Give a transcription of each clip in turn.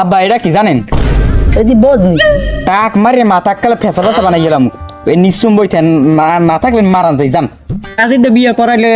আব্বা এটা কি জানেন? এই যে বদনি তাক মারে মাথা কালে ফেসা ফেসা বানাই গেলাম। এই নিশ্চুম বইতেন না থাকলে মারান যাই জান। কাজীতে বিয়ে করাইলে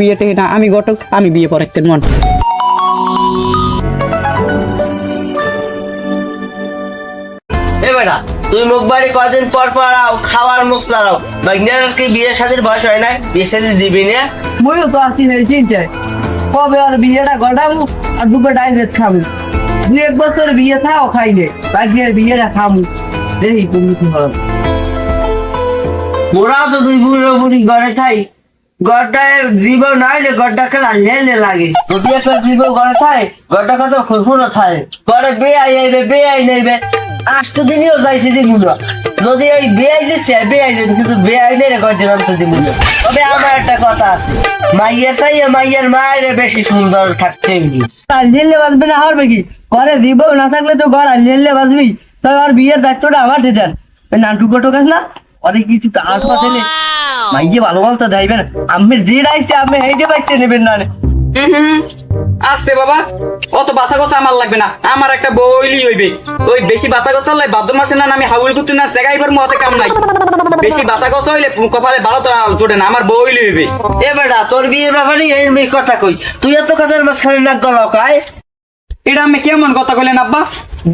বিয়ে থেকে না আমি ঘটক আমি বিয়ে করাইতে মন। এ বেটা তুই মুখ বাড়ি কদিন পর পর আও খাওয়ার মশলা রাও বাগনার কি বিয়ের সাথে বয়স হয় নাই? বিয়ের সাথে দিবি না? ময়ও তো আসি নাই চিন্তায়। কবে আর বিয়েটা ঘটাবো? আর দুটো ডাইরেক্ট খাব। দু এক বছর বিয়ে থাও খাইলে বাকি আর বিয়েটা খাব দেখি তুমি কি হলো মোরাও তো তুই বুড়ো বুড়ি ঘরে থাই গড়টায় জীব নাইলে গড়টা খেলা হেলে লাগে। যদি একটা জীব ঘরে থাকে গড়টা কত ফুরফুরো থাকে ঘরে বেআই আইবে বেআই নেইবে। আষ্ট দিনও যাইতে না। যদি ওই বেআই দিচ্ছে বেআই যাবে কিন্তু বেআই নেই রে ঘর দিলাম তো দিন তবে আমার একটা কথা আছে মাইয়ের তাই মাইয়ের মায়ের বেশি সুন্দর থাকতে লেলে বাজবে না হারবে কি? ঘরে দিব না থাকলে তো ঘর আর লেলে বাজবি তবে আর বিয়ের দায়িত্বটা আমার দেন ওই নাটু কটক আছে না? অনেক কিছু মাইয়ে ভালো বলতে যাইবে না আমের যে রাইছে আমি হেঁটে পাইছে নেবেন না আসতে বাবা অত বাসা কথা আমার লাগবে না। আমার একটা বইলি হইবে। ওই বেশি বাসা কথা হলে ভাদ্র মাসে না আমি হাউল করতে না জায়গায় এবার মতে কাম নাই। বেশি বাসা কথা হইলে কপালে ভালো তো জোটে না। আমার বইলি হইবে। এ বেটা তোর বিয়ের ব্যাপারে এই কথা কই। তুই এত কথার মাঝখানে নাক গলকায় এটা আমি কেমন কথা কইলেন আব্বা?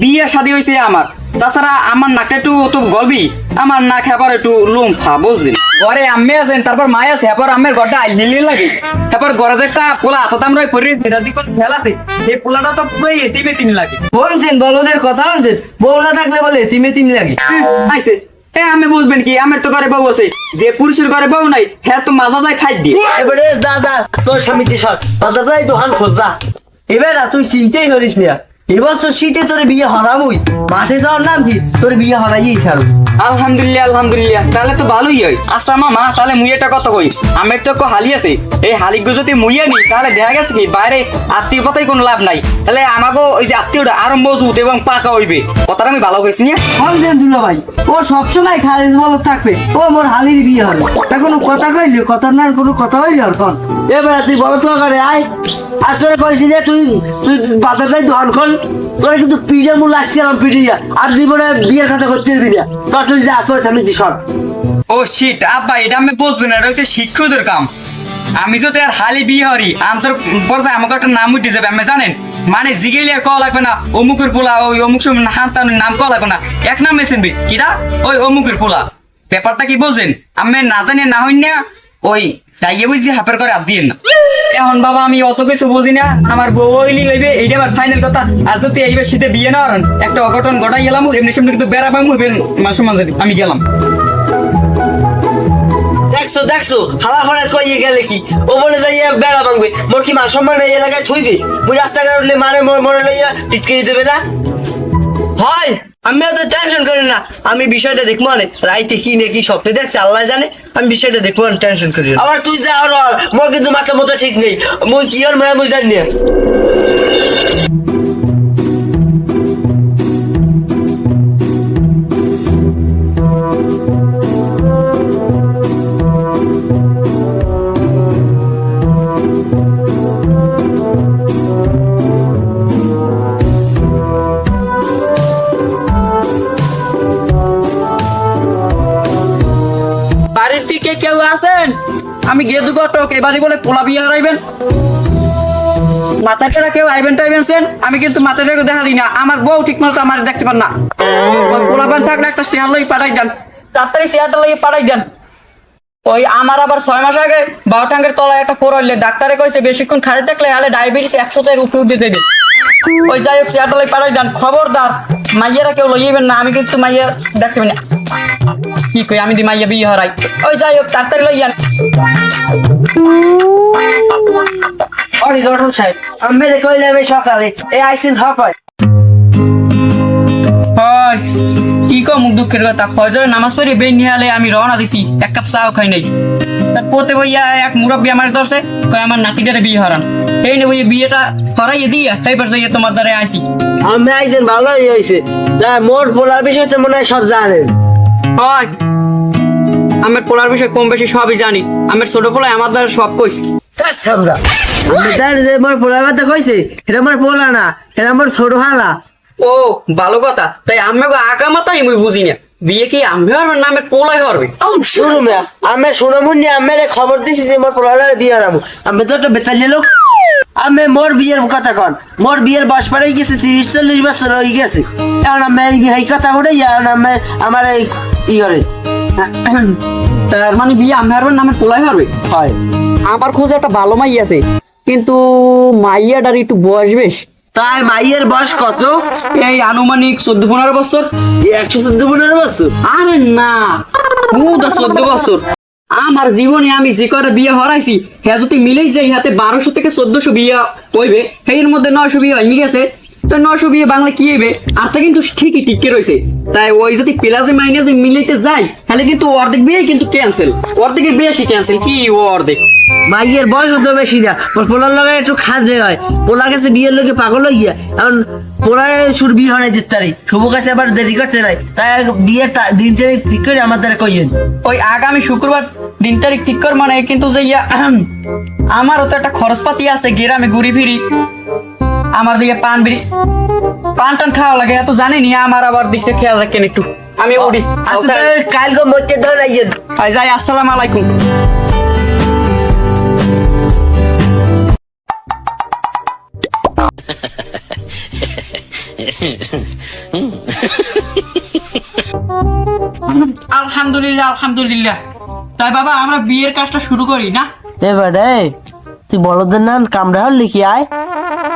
বিয়ে শাদী হয়েছে আমার। তাছাড়া আমার নাকটা একটু তো গলবি আমার নাক হেবার একটু লুমফা বুঝলি? ঘরে আম্মে আছেন তারপর মায় আছে এরপর আম্মের ঘরটা আইলি লাগে। তারপর ঘরে যে একটা পোলা আতো আমরা পরে সেটা দিকে খেলাতে এই পোলাটা তো পুরো এতিমে তিন লাগে। বলছেন বলদের কথা বলছেন। বউ না থাকলে বলে তিমে তিম লাগে আইছে। এ আমি বুঝবেন কি আমার তো ঘরে বউ আছে। যে পুরুষের ঘরে বউ নাই হ্যাঁ তো মাজা যায় খাই দিয়ে। এবারে দাদা তোর স্বামীতে সর বাজারটাই দোকান খোঁজা এবারে তুই চিনতেই করিস না। এবছর শীতে তোর বিয়ে হরামুই। মাঠে যাওয়ার নাম কি? তোর বিয়ে হরাইই ছাড়ু। আলহামদুলিল্লাহ আলহামদুলিল্লাহ। তাহলে তো ভালোই হয়। আচ্ছা মামা তাহলে মুই এটা কত কই। আমের তো কো হালি আছে। এই হালিগুলো যদি মুইয়া নি তাহলে দেখা গেছে কি বাইরে আত্মীয় পাতাই কোনো লাভ নাই। তাহলে আমাকে ওই যে আত্মীয়টা আরও মজবুত এবং পাকা হইবে। কথাটা আমি ভালো কইছি না? বলছেন দুলো ভাই। ও সবসময় খালিদ বল থাকবে। ও মোর হালির বিয়ে হবে। তা কোনো কথা কইলি? কথা না কোনো কথা হইলি আর কন? এবারে তুই বড় তো করে আয়। আর তোর কইছি যে তুই তুই বাজারটাই দোকান খোল। তোর কিন্তু মূল আসছিলাম আর বিয়ের কথা করতে না। তোর তুই যা সর। ও শিট আব্বা, এটা আমি না, এটা হচ্ছে শিক্ষকদের কাম। আমি হালি বিয়ে হরি আমাকে একটা নাম উঠে যাবে আমি জানেন? মানে জিগেলি আর কওয়া লাগবে না, অমুকের পোলা, ওই অমুক সময় হান্তার নাম কওয়া লাগবে না। এক নাম চিনবি কিরা ওই অমুকের পোলা। ব্যাপারটা কি বোঝেন আমি না জানি, না হই না, ওই তাইয়ে বুঝছি হাফের করে হাত দিয়ে না। এখন বাবা, আমি অত কিছু বুঝি না। আমার বউ হইলি হইবে, এইটা আমার ফাইনাল কথা। আর যদি এইবার শীতে বিয়ে না হরেন একটা অঘটন ঘটাই গেলাম, এমনি সামনে কিন্তু বেড়া পাবো মাসে মাঝে আমি গেলাম। দেখছ দেখছ, হালা ফালা কইয়ে গেলে কি? ও বলে যাইয়া বেড়া ভাঙবে। মোর কি মান সম্মান এই এলাকায় থইবে? মুই রাস্তাঘাট মোর মনে লইয়া টিটকিরি দেবে না? হয়! আমি অত টেনশন করি না। আমি বিষয়টা দেখব না রাইতে কি নে কি স্বপ্নে দেখছে, আল্লাহ জানে। আমি বিষয়টা দেখব না টেনশন করি। আবার তুই যা আর মোর কিন্তু মাথা মতো ঠিক নেই। মুই কি আর মায়া মুই জানি আমি গেদু ঘটক এবারে বলে পোলা বিয়ে হারাইবেন। মাথা ছাড়া কেউ আইবেন টাইবেন আমি কিন্তু মাথাটাকে দেখা দিই না। আমার বউ ঠিক মতো আমার দেখতে পান না। ওই পোলা বান থাকলে একটা শেয়ার লই পাঠাই দেন। তাড়াতাড়ি শেয়ারটা লই পাঠাই দেন। ওই আমার আবার ছয় মাস আগে বারো টাঙ্গের তলায় একটা কোরইলে ডাক্তারে কইছে, বেশিক্ষণ খাড়ে থাকলে হলে ডায়াবেটিস একশো থেকে উপরে উঠে দেবে ওই যাই হোক চেয়ারটা লাগে পাঠাই দেন। খবরদার মাইয়েরা কেউ লইবেন না আমি কিন্তু মাইয়া দেখতে পাই না। কি কই আমি দি মাইয়া বিয়ে হারাই। ওই যাই হোক তাড়াতাড়ি লইয়ান অরে গঠন সাহেব আমি কইলে আমি সকালে এই আইসিন হপায় হয়। কি কো মুখ দুঃখের কথা ফজরে নামাজ পড়ে বের নিয়ে আলে আমি রওনা দিছি এক কাপ চাও খাই নাই। তা কোতে বইয়া এক মুরব্বী আমার ধরছে কয় আমার নাতিটারে বিয়ে হারান। এই নে বইয়া বিয়েটা হরাইয়ে দিয়া তাইবার যাইয়া তোমার দ্বারে আসি আমি আইসেন ভালোই হয়েছে তা মোর বলার বিষয় তো মনে হয় সব জানেন। হয়। আমার পোলার বিষয়ে কম বেশি সবই জানি। আমার ছোট পোলায় আমার দ্বারা সব কইস আমরা আমি তার যে মোর পোলার কথা কইছে এটা মোর পোলা না এটা মোর ছোট হালা। ও ভালো কথা। তাই আমি আঁকা মাতাই আমি বুঝি না। বিয়ে কি আমি আর নামে পোলাই হবে শুনো আমি শুনামু নি। আমি খবর দিছি যে মোর পোলারে বিয়ে হারাবো। আমি তো একটা বেতালি লোক। আমি মোর বিয়ের কথা কন। মোর বিয়ের বয়স পরে গেছে তিরিশ চল্লিশ বছর হয়ে গেছে। এখন আমি এই- কথা উঠে এখন আমি আমার এই ই করে। তার মানে বিয়ে আমি আর নামে পোলাই হবে হয়। আমার খোঁজে একটা ভালো মাই আছে। কিন্তু মাইয়াটার একটু বয়স বেশ। তাই মাইয়ের বয়স কত? এই আনুমানিক চোদ্দ পনেরো বছর। একশো চোদ্দ পনেরো বছর? আরে না মুদা চোদ্দ বছর। আমার জীবনে আমি যে কটা বিয়ে হরাইছি হ্যাঁ যদি মিলেই যাই হাতে বারোশো থেকে চোদ্দশো বিয়ে হইবে। এর মধ্যে নয়শো বিয়ে হয়নি গেছে। তো নয়শো বিয়ে বাংলা কি হইবে? আর তা কিন্তু ঠিকই টিকে রয়েছে তাই ওই যদি প্লাসে মাইনাসে মিলাইতে যাই তাহলে কিন্তু অর্ধেক বিয়ে কিন্তু ক্যান্সেল অর্ধেকের বেশি ক্যান্সেল কি ও অর্ধেক? মাইয়ের বয়স হতো বেশি না। ওর পোলার লগে একটু খাজে হয়। পোলা গেছে বিয়ের লোকে পাগল গিয়া এখন পোলার সুর বিয়ে হয় দিতে তারি শুভ কাছে আবার দেরি করতে নাই। তাই বিয়ের দিন তারিখ ঠিক করে আমার দ্বারা কইয়েন। ওই আগামী শুক্রবার দিন তারিখ ঠিক কর মানে কিন্তু যে ইয়া আমারও তো একটা খরচপাতি আছে গ্রামে ঘুরি ফিরি। আমার দিকে পান বিড়ি পান টান খাওয়া লাগে এত জানেনি আমার আবার দিকটা খেয়াল রাখেন একটু। আমি উড়ি। আচ্ছা কালকে মধ্যে ধর যাই আসসালামু আলাইকুম। আলহামদুলিল্লাহ আলহামদুলিল্লাহ। তাই বাবা আমরা বিয়ের কাজটা শুরু করি না? এবারে তুই বলদের নাম কামড়া হল লিখি আয়।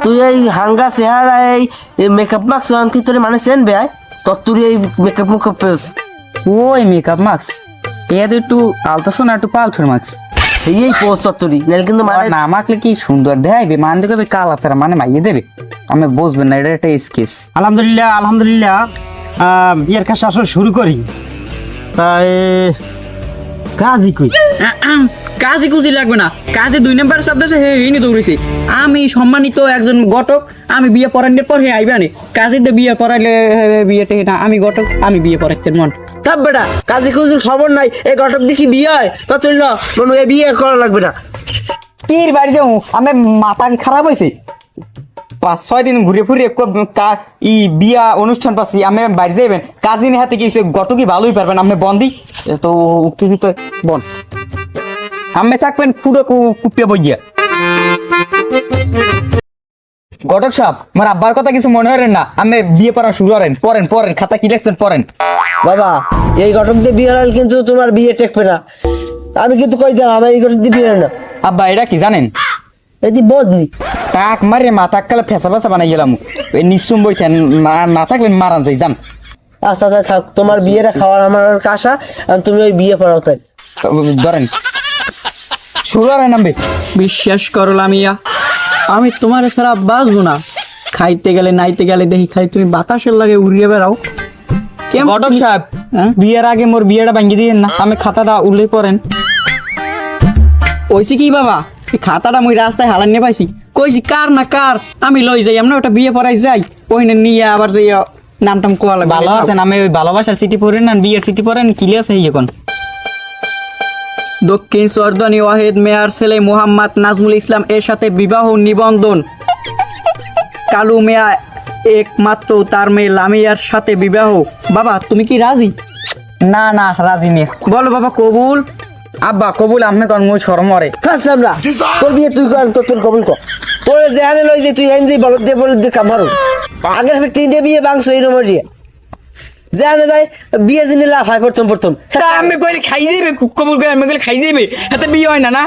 তুই এই হাঙ্গা চেহারা এই মেকআপ মার্কস কি তোর মানে চেন বে তোর তুই এই মেকআপ মুকআপ ওই মেকআপ মাস্ক এর একটু আলতাসোনা একটু পাউঠার মাস্ক এই এই পোস্ট তোর নাহলে কিন্তু মানে না আমাকে কি সুন্দর দেখাইবে? মান দেখবে কাল আছে মানে মাইয়ে দেবে। আমি বুঝবেন না এটা একটা স্কেচ আলহামদুলিল্লাহ আলহামদুলিল্লাহ বিয়ের কাজ আসলে শুরু করি। তাই কাজই কই কাজে কুচি লাগবে না। কাজে দুই নাম্বার সাবজেক্টে হে হিনি দৌড়েছি। আমি সম্মানিত একজন ঘটক আমি বিয়ে পড়ানোর পর হে আইবে আনে। কাজে তো বিয়ে পড়াইলে বিয়েতে না। আমি ঘটক আমি বিয়ে পড়াচ্ছি মন। থাক বেটা কাজী কুজির খবর নাই। এই ঘটক দেখি বিয়ে হয়। তো তুই না মনে হয় বিয়ে করা লাগবে না। তীর বাড়ি যাও আমি মাথা খারাপ হয়েছে পাঁচ ছয় দিন ঘুরে ফুরে ই বিয়া অনুষ্ঠান পাচ্ছি আমি বাড়ি যাইবেন। কাজিন হাতে কি গত কি ভালোই পারবেন? আপনি বন্দি? তো উঠতে দিতে বন। আমি থাকবেন পুরো কুপিয়ে বইয়া। ঘটক সাহেব আমার আব্বার কথা কিছু মনে করেন না। আমি বিয়ে পড়া শুরু করেন পড়েন পড়েন খাতা কি লিখছেন পড়েন। বাবা এই ঘটক দিয়ে বিয়ে হলে কিন্তু তোমার বিয়ে টেকবে না। আমি কিন্তু কই দিলাম আমার এই ঘটক দিয়ে বিয়ে না। আব্বা এটা কি জানেন? এটি বদনি। তাক মারে মাথা কালে ফেসা ফেসা বানাই গেলাম। নিশ্চুম বইতেন না থাকলে মারান যাই যান। আচ্ছা আচ্ছা থাক তোমার বিয়েটা খাওয়ার আমার কাশা আর তুমি ওই বিয়ে পড়াও তাই। ধরেন। শুরু আর নামবে বিশ্বাস করো লামিয়া আমি তোমার সারা বাঁচবো না। খাইতে গেলে নাইতে গেলে দেখি খাই তুমি বাতাসের লাগে উড়িয়ে বেড়াও। কেমন ঘটক সাহেব বিয়ের আগে মোর বিয়েটা ভাঙ্গি দিয়েন না আমি খাতাটা উল্লেখ করেন। কইছি কি বাবা? খাতাটা মুই রাস্তায় হালান নিয়ে পাইছি। কইছি কার না কার? আমি লই যাই আমরা ওটা বিয়ে পড়াই যাই। ওইনে নিয়ে আবার যাই নাম টাম কোয়া লাগবে। ভালো আছেন আমি ওই ভালোবাসার সিটি পড়েন না বিয়ের সিটি পড়েন কিলে আছে এখন? দক্ষিণ সর্দানি ওয়াহেদ মেয়ার ছেলে মোহাম্মদ নাজমুল ইসলাম এর সাথে বিবাহ নিবন্ধন। কালু মেয়া একমাত্র তার মেয়ে লামিয়ার সাথে বিবাহ। বাবা তুমি কি রাজি? না না রাজি নেই বলো বাবা কবুল? আব্বা কবুল আমি কন মুই শরম মরে তোর বিয়ে তুই কর তোর তোর কবল কর। তোর যেখানে লই যে তুই এনে বলদ দিয়ে বলদ দিয়ে কামারো আগের তিন দে বিয়ে বাংশ এই রকম দিয়ে। যেখানে যাই বিয়ে দিনে লাভ হয় প্রথম প্রথম। আমি কইলে খাই যাইবে কবুল করে আমি কইলে খাই যাইবে এতে বিয়ে হয় না না?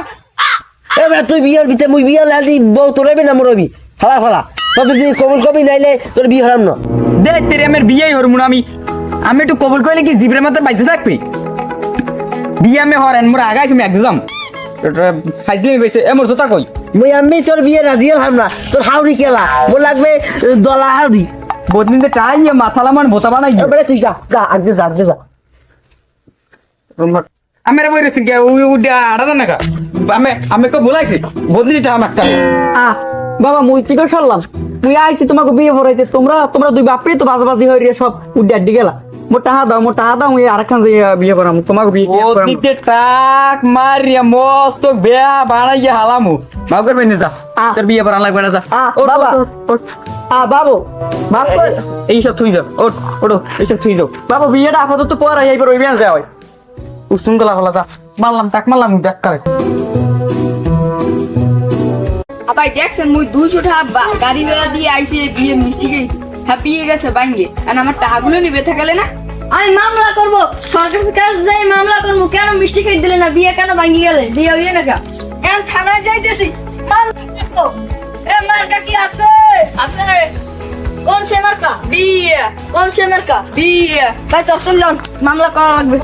এবার তুই বিয়ের ভিতরে মুই বিয়ে লালি বউ তোর না মরবি ফালা ফালা। তোর যদি কবুল কবি নাইলে তোর বিয়ে হারাম না। দেখ তেরে আমার বিয়েই হরমু না আমি। আমি একটু কবুল কইলে কি জিবরের মাথায় বাইতে থাকবি? বিয়ে হরেন মোর আগাই তুমি একদম সাইজ দিয়ে বেছে এ মোর জোতা কই? মুই আমি তোর বিয়ে রাজি হলাম না তোর হাউড়ি খেলা মোর লাগবে দলা হাউড়ি বদিন দে টাই মাথা লামান বোতা বানাই এবারে তুই যা যা আগে যা আগে যা। আমি রে বইরে সিংকে উ উ আড়া না কা আমি আমি কো বলাইছি বদিন টা আমাক তাই। আ বাবা মুই কি করে সরলাম তুই আইছি তোমাকে বিয়ে ভরাইতে তোমরা তোমরা দুই বাপরে তো বাজাবাজি হই রে সব উড্ডি আড্ডি গেলা। দাও মোর টাহা দাও মুই আরেকখান বিয়ে করাম। তোমাকে বিয়ে করাম। ওদিতে টাক মারিয়া মস্ত বেয়া বানাই হালামু। মাগর বেনে যা তোর বিয়ে করা লাগবে না যা। বাবা। আ বাবু। মাফ করে। এইসব থুই যাও ওট ওটো এইসব থুই যাও বাবা বিয়েটা আপাতত পরে এইবার ওই বিয়ান যাওয়াই উসুন গলা ফলা যা। মারলাম তাক মারলাম দেখ করে। আবাই দেখছেন মুই দুইশো টাকা গাড়ি ভাড়া দিয়ে আইসি বিয়ে মিষ্টিকে। হ্যাঁ বিয়ে গেছে বাইঙ্গে আর আমার টাকাগুলো নিবে থাকলে না? আমি মামলা করব। সরকারের কাছে যাই মামলা করব। কেন মিষ্টি খেয়ে দিলে না? বিয়ে কেন ভাঙি গেলে? বিয়ে হইয়ে না কেন? এখন থানায় যাইতেছি। এ মার্কা কি আছে? আছে। কোন সে মার্কা? বিয়ে। কোন সে মার্কা? বিয়ে। তাই তো শুনলাম মামলা করা লাগবে।